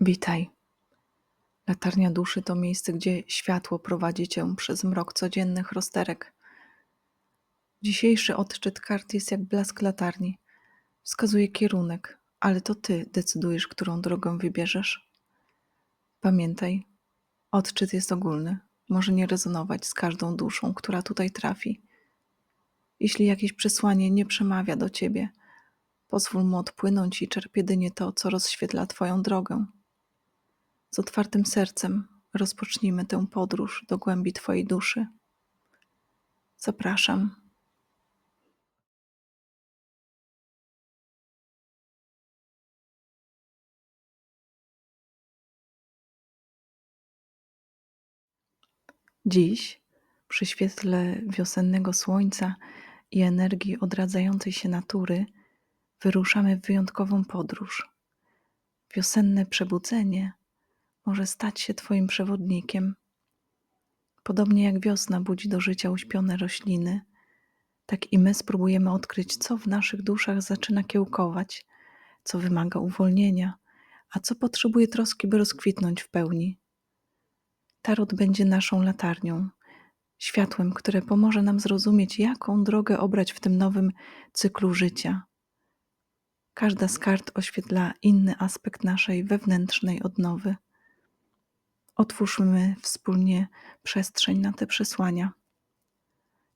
Witaj. Latarnia duszy to miejsce, gdzie światło prowadzi cię przez mrok codziennych rozterek. Dzisiejszy odczyt kart jest jak blask latarni. Wskazuje kierunek, ale to ty decydujesz, którą drogę wybierzesz. Pamiętaj, odczyt jest ogólny, może nie rezonować z każdą duszą, która tutaj trafi. Jeśli jakieś przesłanie nie przemawia do ciebie, pozwól mu odpłynąć i czerp jedynie to, co rozświetla twoją drogę. Z otwartym sercem rozpocznijmy tę podróż do głębi Twojej duszy. Zapraszam. Dziś, przy świetle wiosennego słońca i energii odradzającej się natury, wyruszamy w wyjątkową podróż. Wiosenne przebudzenie może stać się Twoim przewodnikiem. Podobnie jak wiosna budzi do życia uśpione rośliny, tak i my spróbujemy odkryć, co w naszych duszach zaczyna kiełkować, co wymaga uwolnienia, a co potrzebuje troski, by rozkwitnąć w pełni. Tarot będzie naszą latarnią, światłem, które pomoże nam zrozumieć, jaką drogę obrać w tym nowym cyklu życia. Każda z kart oświetla inny aspekt naszej wewnętrznej odnowy. Otwórzmy wspólnie przestrzeń na te przesłania.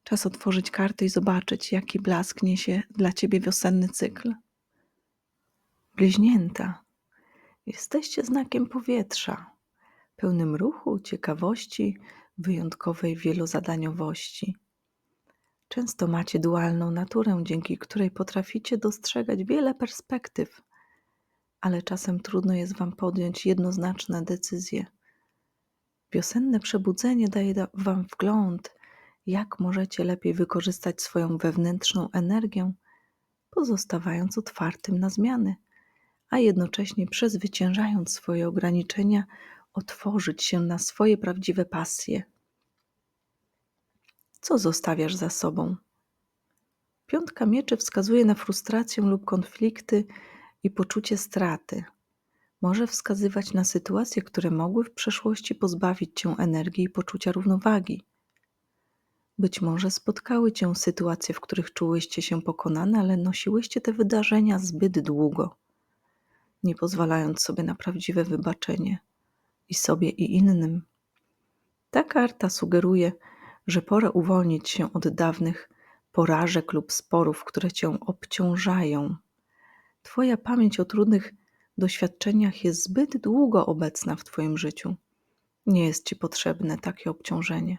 Czas otworzyć karty i zobaczyć, jaki blask niesie dla Ciebie wiosenny cykl. Bliźnięta, jesteście znakiem powietrza, pełnym ruchu, ciekawości, wyjątkowej wielozadaniowości. Często macie dualną naturę, dzięki której potraficie dostrzegać wiele perspektyw, ale czasem trudno jest Wam podjąć jednoznaczne decyzje. Wiosenne przebudzenie daje Wam wgląd, jak możecie lepiej wykorzystać swoją wewnętrzną energię, pozostawając otwartym na zmiany, a jednocześnie przezwyciężając swoje ograniczenia, otworzyć się na swoje prawdziwe pasje. Co zostawiasz za sobą? Piątka mieczy wskazuje na frustrację lub konflikty i poczucie straty może wskazywać na sytuacje, które mogły w przeszłości pozbawić cię energii i poczucia równowagi. Być może spotkały cię sytuacje, w których czułyście się pokonane, ale nosiłyście te wydarzenia zbyt długo, nie pozwalając sobie na prawdziwe wybaczenie i sobie i innym. Ta karta sugeruje, że pora uwolnić się od dawnych porażek lub sporów, które cię obciążają. Twoja pamięć o trudnych doświadczeniach jest zbyt długo obecna w Twoim życiu. Nie jest Ci potrzebne takie obciążenie.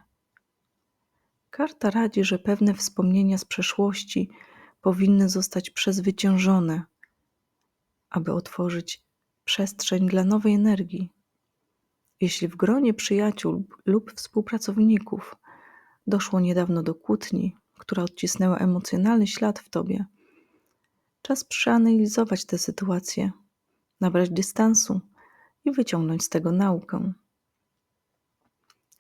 Karta radzi, że pewne wspomnienia z przeszłości powinny zostać przezwyciężone, aby otworzyć przestrzeń dla nowej energii. Jeśli w gronie przyjaciół lub współpracowników doszło niedawno do kłótni, która odcisnęła emocjonalny ślad w tobie, czas przeanalizować tę sytuację nabrać dystansu i wyciągnąć z tego naukę.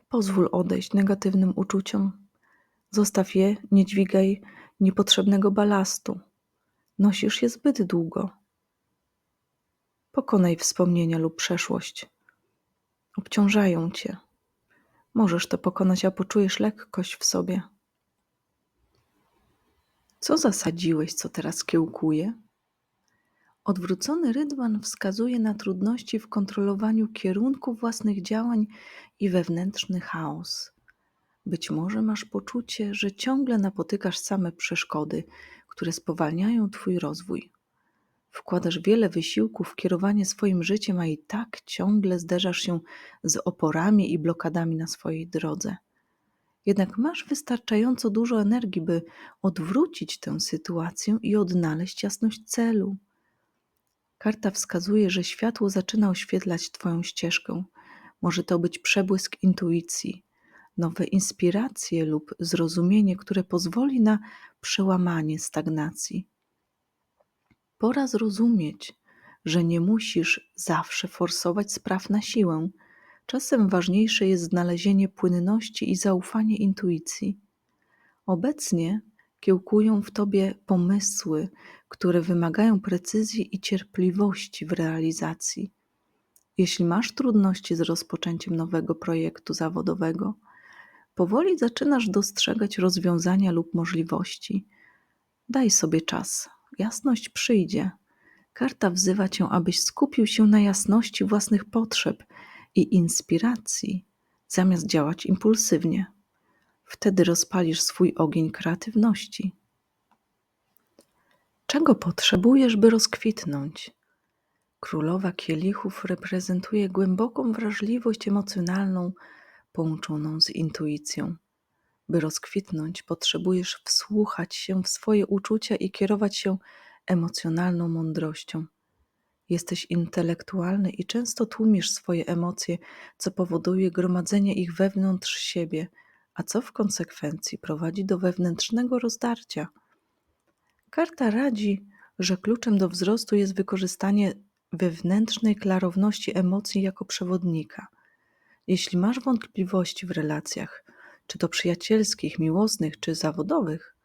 Pozwól odejść negatywnym uczuciom. Zostaw je, nie dźwigaj niepotrzebnego balastu. Nosisz je zbyt długo. Pokonaj wspomnienia lub przeszłość. Obciążają cię. Możesz to pokonać, a poczujesz lekkość w sobie. Co zasadziłeś, co teraz kiełkuje? Odwrócony rydwan wskazuje na trudności w kontrolowaniu kierunku własnych działań i wewnętrzny chaos. Być może masz poczucie, że ciągle napotykasz same przeszkody, które spowalniają Twój rozwój. Wkładasz wiele wysiłku w kierowanie swoim życiem, a i tak ciągle zderzasz się z oporami i blokadami na swojej drodze. Jednak masz wystarczająco dużo energii, by odwrócić tę sytuację i odnaleźć jasność celu. Karta wskazuje, że światło zaczyna oświetlać Twoją ścieżkę. Może to być przebłysk intuicji, nowe inspiracje lub zrozumienie, które pozwoli na przełamanie stagnacji. Pora zrozumieć, że nie musisz zawsze forsować spraw na siłę. Czasem ważniejsze jest znalezienie płynności i zaufanie intuicji. Obecnie kiełkują w tobie pomysły, które wymagają precyzji i cierpliwości w realizacji. Jeśli masz trudności z rozpoczęciem nowego projektu zawodowego, powoli zaczynasz dostrzegać rozwiązania lub możliwości. Daj sobie czas, jasność przyjdzie. Karta wzywa cię, abyś skupił się na jasności własnych potrzeb i inspiracji, zamiast działać impulsywnie. Wtedy rozpalisz swój ogień kreatywności. Czego potrzebujesz, by rozkwitnąć? Królowa kielichów reprezentuje głęboką wrażliwość emocjonalną połączoną z intuicją. By rozkwitnąć, potrzebujesz wsłuchać się w swoje uczucia i kierować się emocjonalną mądrością. Jesteś intelektualny i często tłumisz swoje emocje, co powoduje gromadzenie ich wewnątrz siebie, a co w konsekwencji prowadzi do wewnętrznego rozdarcia. Karta radzi, że kluczem do wzrostu jest wykorzystanie wewnętrznej klarowności emocji jako przewodnika. Jeśli masz wątpliwości w relacjach, czy to przyjacielskich, miłosnych, czy zawodowych,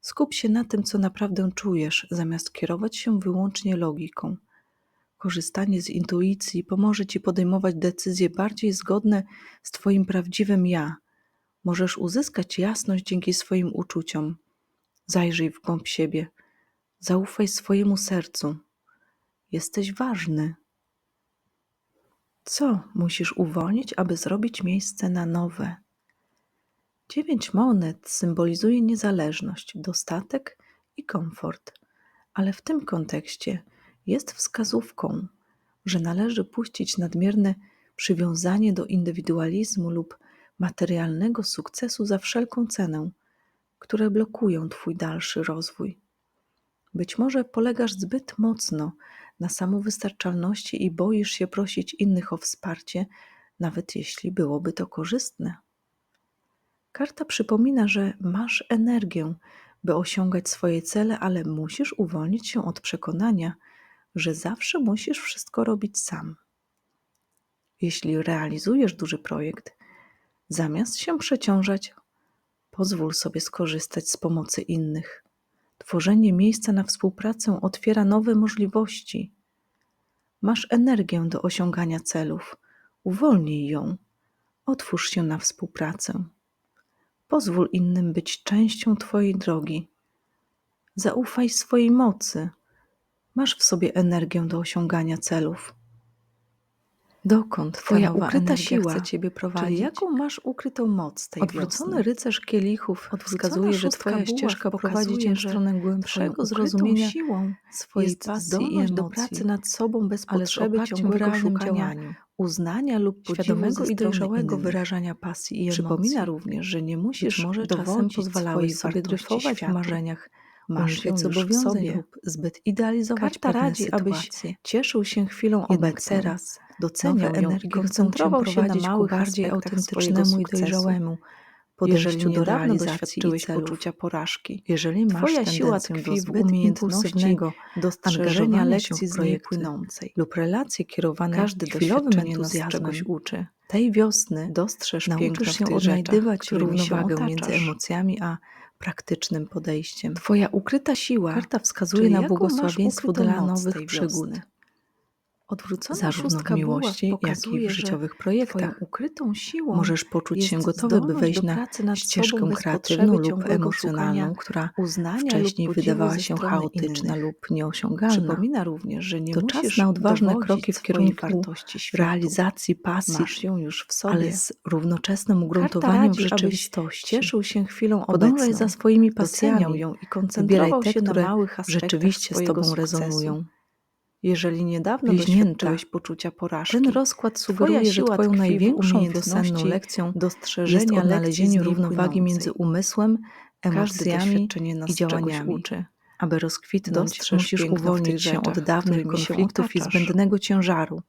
skup się na tym, co naprawdę czujesz, zamiast kierować się wyłącznie logiką. Korzystanie z intuicji pomoże ci podejmować decyzje bardziej zgodne z Twoim prawdziwym ja. Możesz uzyskać jasność dzięki swoim uczuciom. Zajrzyj w głąb siebie, zaufaj swojemu sercu. Jesteś ważny. Co musisz uwolnić, aby zrobić miejsce na nowe? Dziewięć monet symbolizuje niezależność, dostatek i komfort, ale w tym kontekście jest wskazówką, że należy puścić nadmierne przywiązanie do indywidualizmu lub materialnego sukcesu za wszelką cenę, które blokują Twój dalszy rozwój. Być może polegasz zbyt mocno na samowystarczalności i boisz się prosić innych o wsparcie, nawet jeśli byłoby to korzystne. Karta przypomina, że masz energię, by osiągać swoje cele, ale musisz uwolnić się od przekonania, że zawsze musisz wszystko robić sam. Jeśli realizujesz duży projekt, zamiast się przeciążać, pozwól sobie skorzystać z pomocy innych. Tworzenie miejsca na współpracę otwiera nowe możliwości. Masz energię do osiągania celów. Uwolnij ją. Otwórz się na współpracę. Pozwól innym być częścią Twojej drogi. Zaufaj swojej mocy. Masz w sobie energię do osiągania celów. Dokąd Twoja ukryta siła chce Ciebie prowadzić? Czyli jaką masz ukrytą moc tej Odwrócony wiosny? rycerz kielichów wskazuje, że Twoja ścieżka prowadzi Cię w stronę głębszego zrozumienia siłą swojej pasji i emocji, do pracy nad sobą bez potrzeby ciągłego szukania działaniu. uznania lub świadomego i dojrzałego wyrażania pasji i emocji. Przypomina również, że nie musisz może czasem pozwalałeś sobie dryfować w marzeniach, masz więc zobowiązań lub zbyt idealizować Karta radzi, abyś cieszył się chwilą obecną. teraz doceniał ją i koncentrował się na małych bardziej autentycznemu i dojrzałemu podejściu do realizacji i poczucia porażki. Jeżeli masz Twoja siła tkwi w umiejętności dostrzeżenia lekcji z niej płynącej lub relacje kierowane każdy chwilowym entuzjazmem czegoś uczy. Tej wiosny dostrzeż nauczysz się odnajdywać równowagę między emocjami a praktycznym podejściem. Twoja ukryta siła Karta wskazuje na błogosławieństwo dla nowych przygód. Odwrócona zarówno w miłości, jak i w życiowych projektach. ukrytą siłą możesz poczuć się gotowy, by wejść na ścieżkę kreatywną lub emocjonalną, która wcześniej wydawała się chaotyczna lub nieosiągalna. Przypomina również, że nie to czas na odważne kroki w kierunku realizacji pasji, ale z równoczesnym ugruntowaniem w rzeczywistości. Cieszył się chwilą Podążaj za swoimi pasjami ją i koncentrował te, się na małych aspektach rzeczywiście z Tobą rezonują. Jeżeli niedawno doświadczyłeś poczucia porażki, ten rozkład sugeruje, że Twoją największą wiosenną lekcją dostrzeżenia odnalezienie równowagi między umysłem, emocjami i działaniami. Uczy. Aby rozkwitnąć, musisz uwolnić się od dawnych konfliktów i zbędnego ciężaru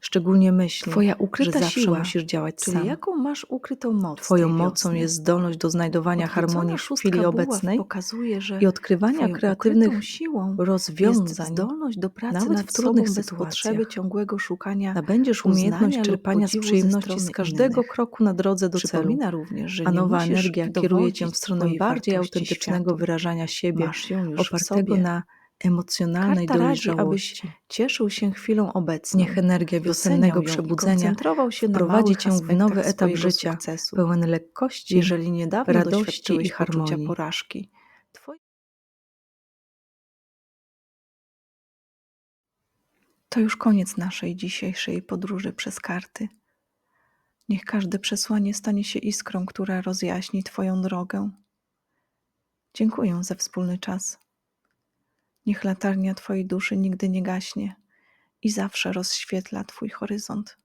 szczególnie myśli, Twoja ukryta że siła, musisz działać czyli sam. jaką masz ukrytą moc Twoją mocą jest zdolność do znajdowania harmonii w chwili obecnej pokazuje, że i odkrywania kreatywnych siłą rozwiązań, zdolność do pracy nawet nad w trudnych bez potrzeby ciągłego szukania nabędziesz umiejętność czerpania z przyjemności z każdego innych. kroku na drodze do celu. również, że a nowa energia kieruje Cię w stronę bardziej autentycznego światu. wyrażania siebie, opartego na emocjonalnej Karta radzi, dojrzałości. Cieszył się chwilą obecną. Niech energia wiosennego przebudzenia się małych cię w nowy etap życia, sukcesu. pełen lekkości, Jeżeli niedawno radości i harmonii. porażki, twoje... To już koniec naszej dzisiejszej podróży przez karty. Niech każde przesłanie stanie się iskrą, która rozjaśni Twoją drogę. Dziękuję za wspólny czas. Niech latarnia Twojej duszy nigdy nie gaśnie i zawsze rozświetla Twój horyzont.